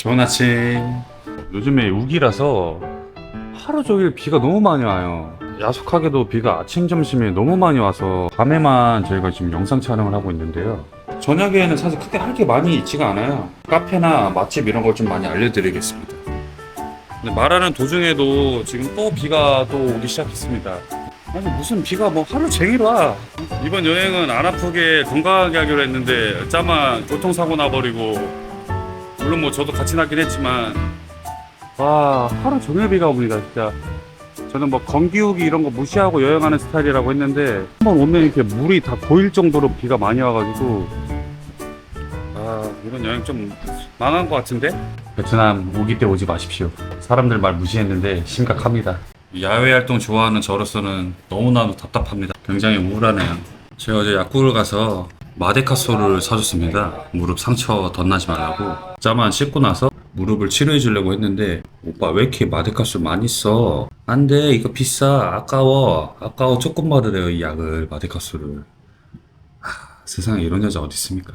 좋은 아침. 요즘에 우기라서 하루 종일 비가 너무 많이 와요. 야속하게도 비가 아침, 점심에 너무 많이 와서 밤에만 저희가 지금 영상 촬영을 하고 있는데요. 저녁에는 사실 크게 할 게 많이 있지가 않아요. 카페나 맛집 이런 걸 좀 많이 알려드리겠습니다. 근데 말하는 도중에도 지금 또 비가 또 오기 시작했습니다. 아니 무슨 비가 뭐 하루 종일 와. 이번 여행은 안 아프게 건강하게 하기로 했는데 짜만 교통사고 나버리고 물론 뭐 저도 같이 나긴 했지만. 와 하루 종일 비가 옵니다 진짜. 저는 뭐 건기후기 이런 거 무시하고 여행하는 스타일이라고 했는데 한 번 오면 이렇게 물이 다 고일 정도로 비가 많이 와가지고. 아 이번 여행 좀 망한 것 같은데? 베트남 오기 때 오지 마십시오. 사람들 말 무시했는데 심각합니다. 야외 활동 좋아하는 저로서는 너무나도 답답합니다. 굉장히 우울하네요. 제가 어제 약국을 가서 마데카소를 사줬습니다. 무릎 상처 덧나지 말라고. 짜만 씻고 나서 무릎을 치료해 주려고 했는데 오빠 왜 이렇게 마데카소 많이 써? 안 돼. 이거 비싸. 아까워. 아까워 조금 받으래요 이 약을 마데카소를. 하, 세상에 이런 여자 어디 있습니까?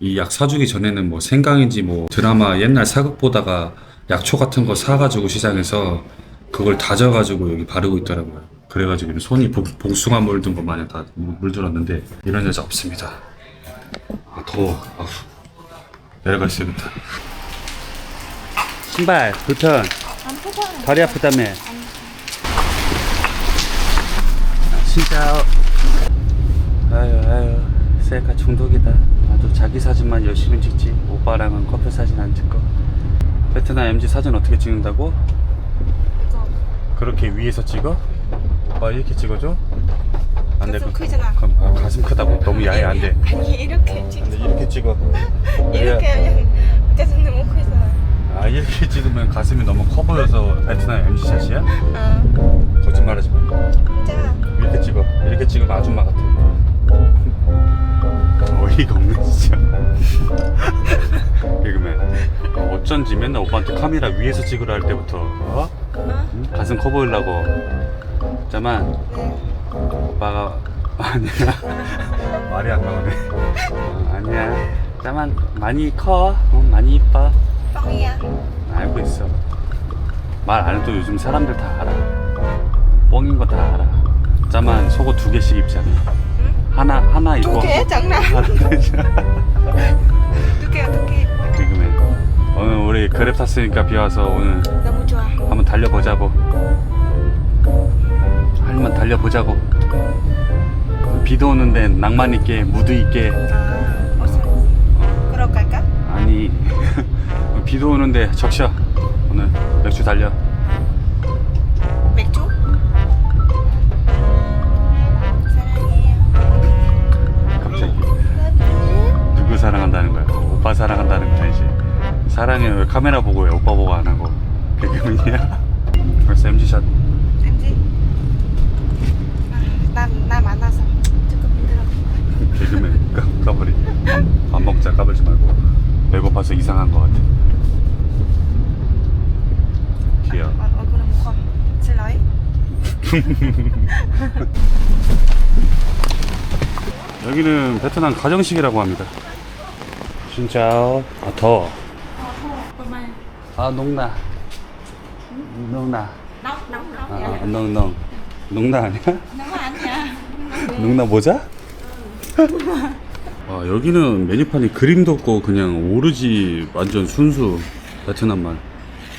이 약 사주기 전에는 뭐 생강인지 뭐 드라마 옛날 사극 보다가 약초 같은 거 사가지고 시장에서 그걸 다져가지고 여기 바르고 있더라고요 그래가지고 손이 복, 복숭아 물든 것 마냥 다 물- 물들었는데 이런 여자 없습니다. 아 더워. 아우 내려가 있어야겠다. 신발 불편. 다리 아프다며. 진짜. 아유 아유 셀카 중독이다. 나도 자기 사진만 열심히 찍지. 오빠랑은 커플 사진 안 찍고. 베트남 MG 사진 어떻게 찍는다고? 그렇게 위에서 찍어? 오빠 이렇게 찍어줘? 안돼 가슴 크잖아. 그럼 아, 가슴 크다고 너무 야해 안돼 아니 이렇게 찍 안돼 이렇게 찍어 이렇게 하면 가슴 너무 크잖아. 아 이렇게 찍으면 가슴이 너무 커 보여서 베트남 MG 샷이야? 어. 거짓말하지 마 진짜. 이렇게 찍어 이렇게 찍으면 아줌마 같아 어이가 없네 진짜 개그맨 어, 어쩐지 맨날 오빠한테 카메라 위에서 찍으라 할 때부터 어? 어? 응? 가슴 커 보이려고 잠만 네. 오빠가 아니야 말이 안 나오네 어, 아니야 잠만 많이 커 어, 많이 이뻐 뻥이야. 알고 있어 말 안 해도 요즘 사람들 다 알아 뻥인 거 다 알아 잠만 속옷 두 개씩 입잖아 응? 하나 하나 입고 두 개? 장난. 하나 입고. 두 개, 두 개. 개그맨 오늘 우리 그랩 탔으니까 비 와서 오늘 너무 좋아. 한번 달려보자고 할만 달려보자고 비도 오는데 낭만 있게 무드 있게 아, 어서. 그러 갈까? 아니 비도 오는데 적셔 오늘 맥주 달려 맥주? 사랑해요. 갑자기 누구 사랑한다는 거야? 오빠 사랑한다는 건 아니지 사랑해 왜 카메라 보고 왜 오빠 보고 안 하고 개그맨이야? 벌써 MG샷 MG. 나, 나 만나서 조금 힘들어. 개그맨 까, 까버리 밥, 밥 먹자 까불지 말고 배고파서 이상한 거 같아 귀여워 어, 얼굴은 무거워. 슬라이? 여기는 베트남 가정식이라고 합니다 진짜 아 더워 아 농나 농나 nóng, nóng. 아, 아, 농농 농나 아니야? 아니야. 농나 모자? 아, 여기는 메뉴판이 그림도 없고 그냥 오르지 완전 순수 베트남만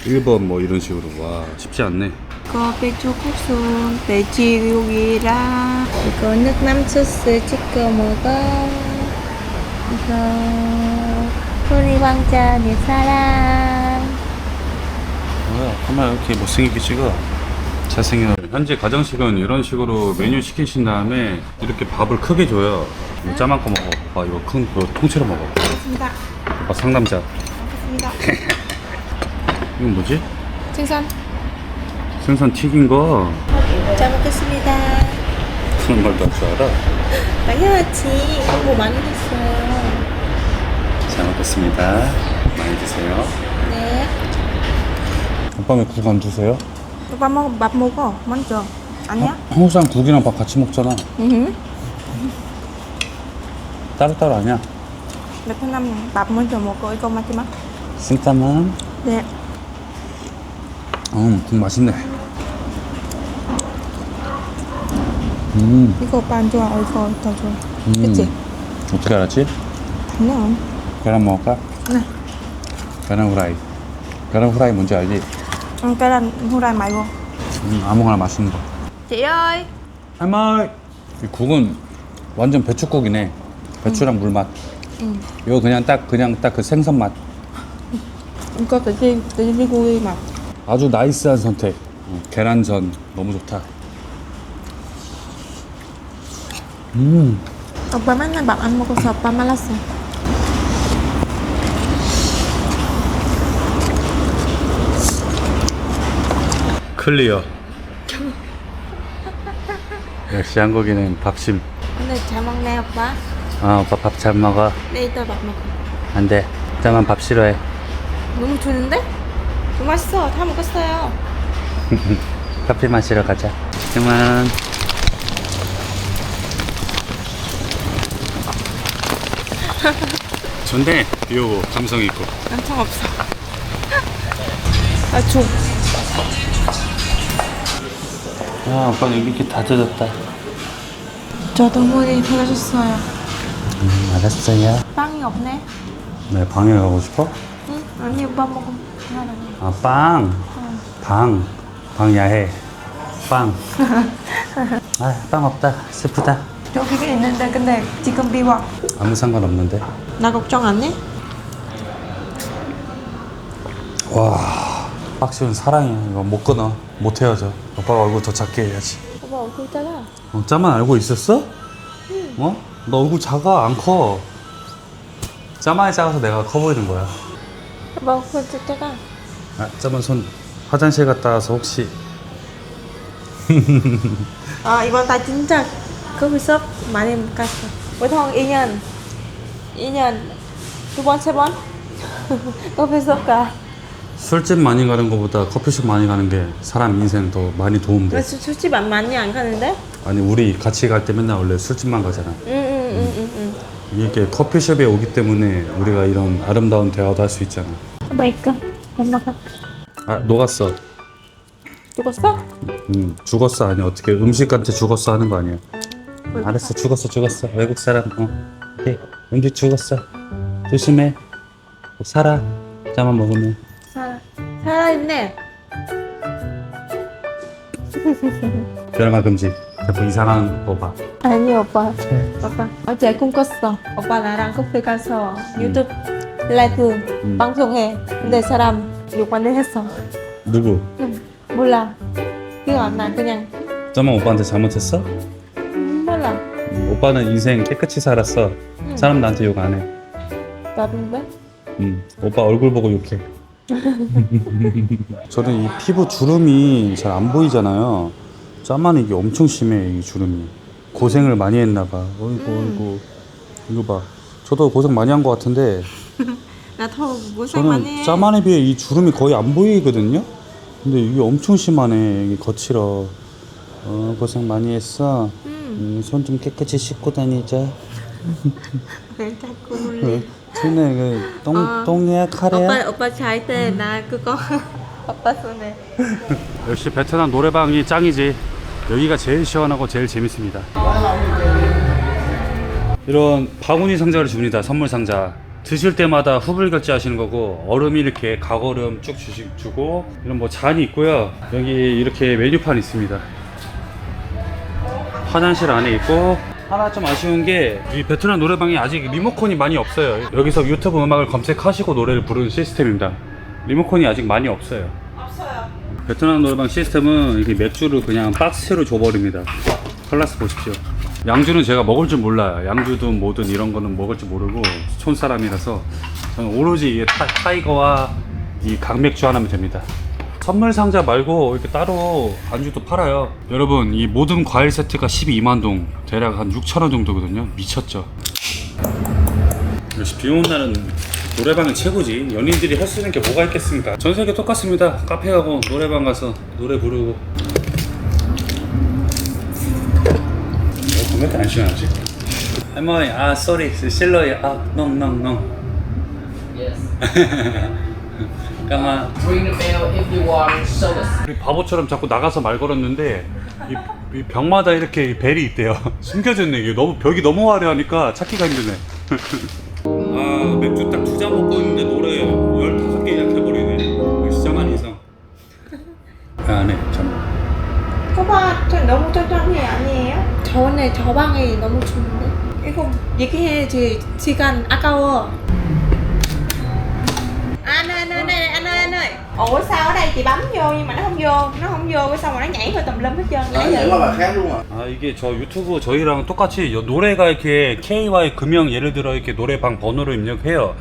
1번 뭐 이런 식으로 와 쉽지 않네 Có 배추 국수, 돼지고기랑 이거 nước 소스 찍어 먹어. 이거 소리 왕자 내 사랑. 뭐야 카메라 이렇게 못생기게 찍어 잘생겨 현재 가정식은 이런 식으로 메뉴 시키신 다음에 이렇게 밥을 크게 줘요 이거 짜만 거 먹어 봐 이거 큰거 통째로 먹어 먹겠습니다. 오빠 상남자 먹겠습니다. 이건 뭐지? 생선. 생선 튀긴 거 잘 먹겠습니다. 그런 말도 할 줄 알아? 당연하지. 광고 많이 했어요. 잘 먹겠습니다 많이 드세요 네. 오빠 왜국안 드세요? 오빠 먹, 밥 먹어. 먼저. 아니야? 항상 국이랑 밥 같이 먹잖아 응. 따로따로 아니야 베트남 밥 먼저 먹어. 이거 마지막. 진짜만. 네. 음, 국 맛있네. 음, 이거 오빠 안 좋아. 어, 이거 더 좋아. 음. 그치? 어떻게 알았지? 당연. 계란 먹을까? 네. 계란 후라이. 계란 후라이 뭔지 알지? Là 후라이 말고. 음, 아무거나 맛있는 거. Ơi. 할머니. 이 국은 완전 배추국이네. 배추랑 물맛. 응. 이거 그냥 딱 그냥 딱 그 생선 맛. 이거 돼지, 돼지고기 맛. 아주 나이스한 선택. 어, 계란전 너무 좋다. 음, 오빠 맨날 밥 안 먹어서 오빠 말랐어. 클리어. 역시 한국인은 밥심. 근데 잘 먹네 오빠. 아, 오빠 밥 잘 먹어. 네 이따 밥 먹어. 안 돼. 짜만 밥 싫어해. 너무 좋은데? 너무 맛있어. 다 먹었어요. 커피 마시러 가자. 그만. 좋네. 비 오고 감성 있고. 엄청 없어. 아 죽. 아, 오빠 여기 이렇게 다 젖었다. 저 동물이 보내줬어요. 음, 알았어요. 빵이 없네. 네, 방에 가고 싶어? 응? 아니 오빠 먹어. 아, 빵. 방. 방 야해. 빵. 아, 빵 없다. 슬프다. 여기가 있는데 근데 지금 비와. 아무 상관없는데. 나 걱정 안 해? 와. 박시훈 사랑해. 이거 못 끊어. 못 헤어져. 오빠가 얼굴 더 작게 해야지. 오빠 얼굴 작아. 어, 짜만 알고 있었어? 어? 너 얼굴 작아, 안 커. 짜만이 작아서 내가 커 보이는 거야. 오빠 얼굴 작아. 아, 짜만 손 화장실 갔다 와서 혹시 아 이번 달 진짜 커피숍 많이 못 갔어. 보통 2년, 2년 두 번, 세 번 커피숍 가. 술집 많이 가는 것보다 커피숍 많이 가는 게 사람 인생 더 많이 도움돼. 왜 술- 술집 안 많이 안 가는데? 아니 우리 같이 갈 때 맨날 원래 술집만 가잖아. 응응응응응. 이렇게 커피숍에 오기 때문에 우리가 이런 아름다운 대화도 할 수 있잖아. 못 먹어. 아 녹았어. 죽었어? 음 죽었어 아니 어떻게 음식한테 죽었어 하는 거 아니야. 알았어 죽었어 죽었어 외국 사람 어. 오케이 음식 죽었어 조심해 살아 짜만 먹으면 살아 살아있네. 변화 금지. 자꾸 이상한 거 봐. 아니 오빠. 오빠 어제 꿈 꿨어. 오빠 나랑 커피 가서 유튜브 라이브 음. 방송해. 근데 사람 욕만을 했어. 누구? 응, 몰라. 기억 안 나. 그냥 짜만 오빠한테 잘못했어? 음, 몰라. 음, 오빠는 인생 깨끗이 살았어. 응. 사람 나한테 욕 안 해. 나쁜데? 음, 오빠 얼굴 보고 욕해. 저는 이 피부 주름이 잘 안 보이잖아요. 짜만 이게 엄청 심해 이 주름이. 고생을 많이 했나 봐. 어이구 어이구. 이거 봐. 저도 고생 많이 한 것 같은데 나더 고생 많이 저는 해. 짜만에 비해 이 주름이 거의 안 보이거든요. 근데 이게 엄청 심하네. 이게 거칠어. 어 고생 많이 했어. 응. 음, 손 좀 깨끗이 씻고 다니자. 왜 자꾸 놀래? 손에 그 똥, 어. 똥이야 카레야? 오빠 오빠 잘 때 나 그거 오빠 손에. 역시 베트남 노래방이 짱이지. 여기가 제일 시원하고 제일 재밌습니다. 이런 바구니 상자를 줍니다. 선물 상자. 드실 때마다 후불 결제하시는 거고 얼음이 이렇게 각얼음 쭉 주시, 주고 이런 뭐 잔이 있고요. 여기 이렇게 메뉴판 있습니다. 화장실 안에 있고 하나 좀 아쉬운 게 이 베트남 노래방이 아직 리모컨이 많이 없어요. 여기서 유튜브 음악을 검색하시고 노래를 부르는 시스템입니다. 리모컨이 아직 많이 없어요. 없어요. 베트남 노래방 시스템은 이렇게 맥주를 그냥 박스로 줘버립니다. 클라스 보십시오. 양주는 제가 먹을 줄 몰라요. 양주든 뭐든 이런 거는 먹을 줄 모르고 촌 사람이라서 저는 오로지 이 타, 타이거와 이 강맥주 하나면 됩니다. 선물 상자 말고 이렇게 따로 안주도 팔아요. 여러분 이 모든 과일 세트가 12만 동, 대략 한 6천 원 정도거든요. 미쳤죠. 역시 비 오는 날은 노래방이 최고지. 연인들이 할 수 있는 게 뭐가 있겠습니까? 전 세계 똑같습니다. 카페 가고 노래방 가서 노래 부르고. 왜 이렇게 안 시원하지? 할머니, 아, 쏘리, 실러야, 아, 농, 농, 농. 까 service. 우리 바보처럼 자꾸 나가서 말 걸었는데 이, 이 벽마다 이렇게 이 벨이 있대요. 숨겨져 있네. 이게 너무 벽이 너무 화려하니까 찾기가 힘드네. 아 맥주 딱 두 잔 먹고 있는데 노래 15개 예약해버리네. 시장한 이상. 안해 잠. 오빠 저 너무 천천히 아니에요? 저번에 저 방이 너무 추운데 이거 얘기해야지 시간 아까워 ủa sao ở đây chị bấm vô nhưng mà nó không vô nó không vô cái xong rồi nó nhảy vào tùm lum hết trơn nãy giờ qua bà khác luôn à? 아 이게 저 유튜브 저희랑 똑같이 여- 노래가 이렇게 KY 금형 예를 들어 이렇게 노래방 번호를 입력해요.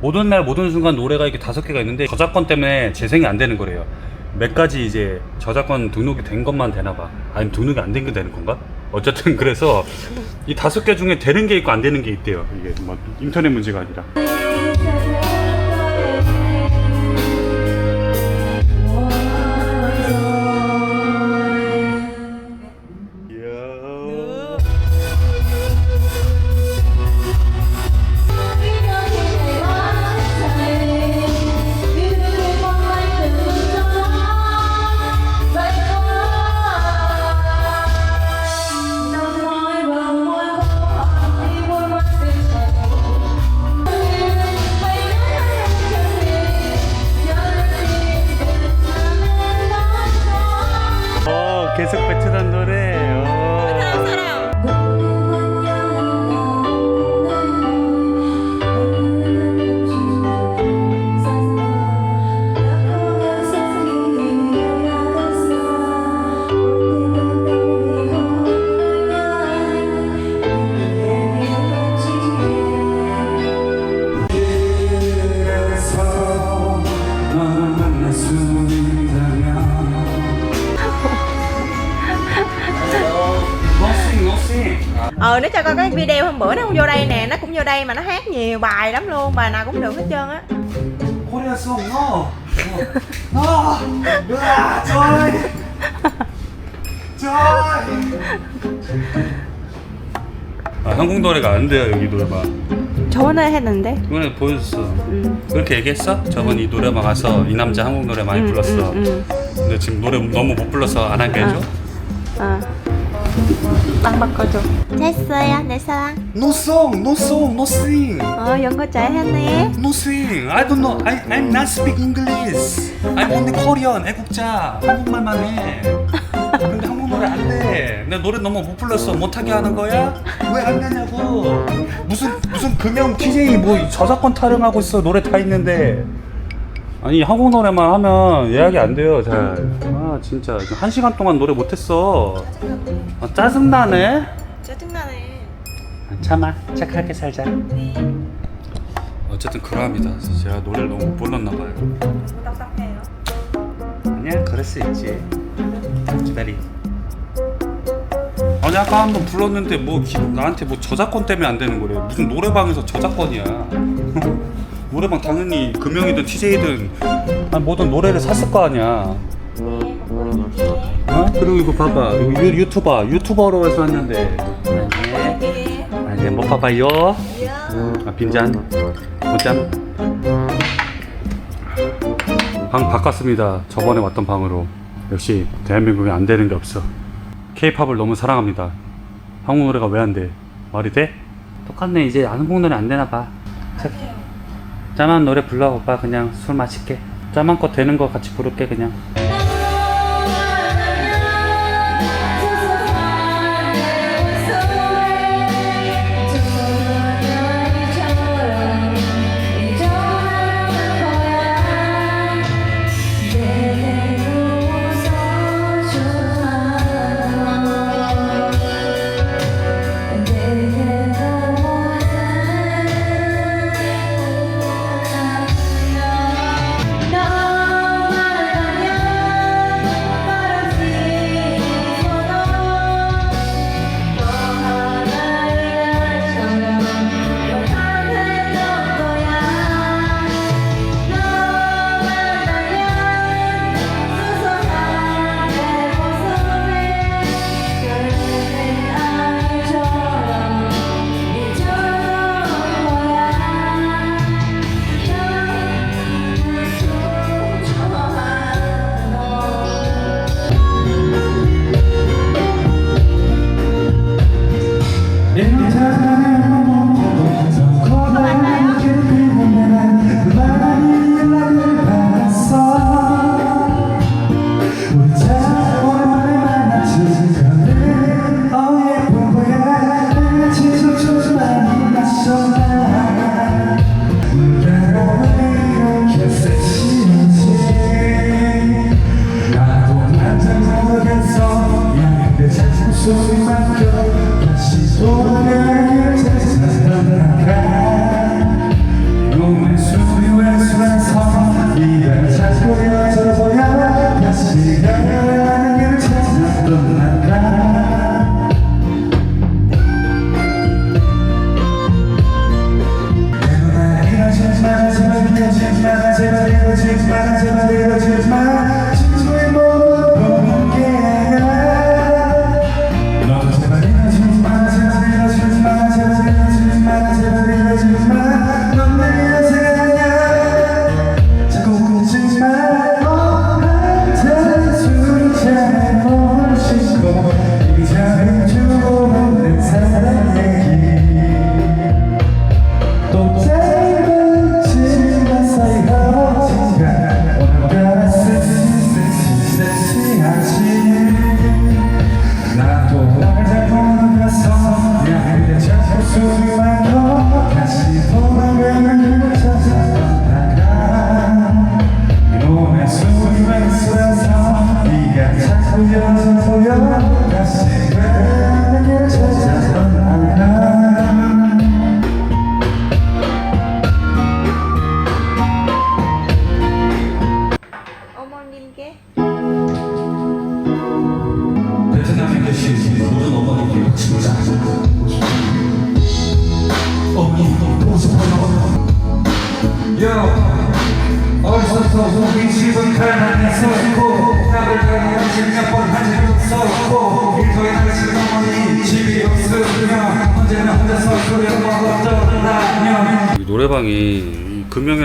모든 날 모든 순간 노래가 이렇게 다섯 개가 있는데 저작권 때문에 재생이 안 되는 거래요. 몇 가지 이제 저작권 등록이 된 것만 되나 봐. 아니면 등록이 안 된 게 되는 건가? 어쨌든 그래서 이 다섯 개 중에 되는 게 있고 안 되는 게 있대요. 이게 뭐 인터넷 문제가 아니라. Đây mà nó hát nhiều bài lắm luôn bài nào cũng được hết trơn á 코리아 송 너. 너. 으아, 저이. 저이. 아, 한국 노래가 안 돼요, 여기 노래방. 저번에 했는데 이번에 보여줬어. 응. 그렇게 얘기했어? 저번 이 노래방 가서 이 남자 한국 노래 많이 불렀어. 응, 근데 지금 노래 너무 못 불러서 안 하게 해줘? 어. 빵 바꿔줘 됐어요 내 사랑 No song, no song, no sing. 어 연거 잘했네 No sing. I don't know. I I'm not speak English. I'm only Korean. 애국자. 한국말만 해. 근데 한국 노래 안 돼. 내 노래 너무 못 불렀어. 못하게 하는 거야? 왜 안 되냐고. 무슨 무슨 금형 TJ 뭐 저작권 타령하고 있어. 노래 다 있는데. 아니 한국 노래만 하면 예약이 안 돼요. 잘. 아 진짜. 한 시간 동안 노래 못했어. 아, 짜증 나네. 짜증나네. 참아. 착하게 살자. 어쨌든 그러합니다. 제가 노래를 너무 못 불렀나 봐요. 너무 답답해요. 아니야 그럴 수 있지. 기다리. 아니 아까 한 번 불렀는데 뭐 기- 나한테 뭐 저작권 때문에 안 되는 거래 무슨 노래방에서 저작권이야 노래방 당연히 금형이든 TJ든 아니 뭐든 노래를 샀을 거 아니야. 어? 그리고 이거 봐봐. 이거 유, 유튜버 유튜버로 해서 왔는데. 아니 못 봐봐요 아, 빈잔. 못잔. 방 바꿨습니다. 저번에 왔던 방으로. 역시 대한민국에 안 되는 게 없어. 케이팝을 너무 사랑합니다. 한국 노래가 왜 안 돼? 말이 돼? 똑같네. 이제 한국 노래 안 되나 봐. 자, 짜만 노래 불러 오빠. 그냥 술 마실게. 짜만 거 되는 거 같이 부를게 그냥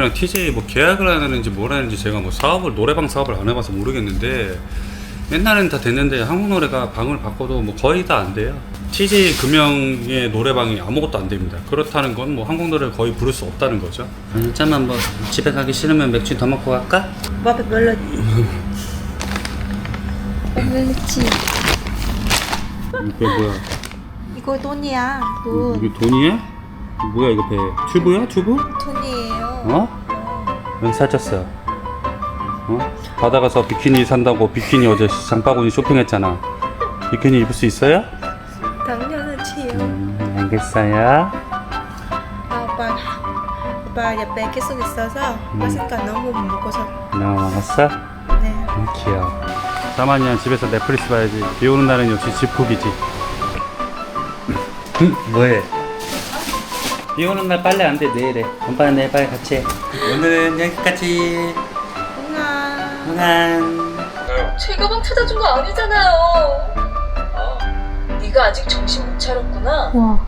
이 금영이랑 TJ 뭐 계약을 하는지 뭘 하는지 제가 뭐 사업을 노래방 사업을 안 해봐서 모르겠는데 옛날에는 다 됐는데 한국 노래가 방을 바꿔도 뭐 거의 다 안 돼요. TJ 금영의 노래방이 아무것도 안 됩니다. 그렇다는 건 뭐 한국 노래를 거의 부를 수 없다는 거죠. 잠깐만 뭐 집에 가기 싫으면 맥주 더 먹고 갈까? 뭐 별로 별로지 이게 뭐야? 이거 돈이야 돈 이게 돈이야? 뭐야 이거 배? 튜브야? 튜브? 돈이에요 어? 왜 사줬어? 어? 바다 가서 비키니 산다고 비키니 어제 장바구니 쇼핑했잖아. 비키니 입을 수 있어요? 당연하지요 음, 알겠어요. 아, 오빠 오빠 옆에 계속 있어서 맛있니까 너무 못 먹어서 너무 먹었어? 네 음, 귀여워. 사만이야 집에서 넷플릭스 봐야지. 비 오는 날은 역시 집콕이지. 뭐해? 비 오는 날 빨래 안 돼 내일에. 오빠는 내일 빨래 같이 해. 오늘은 여기까지. 응아 응안. 제 가 방 찾아준 거 아니잖아요. 아, 네가 아직 정신 못 차렸구나. 와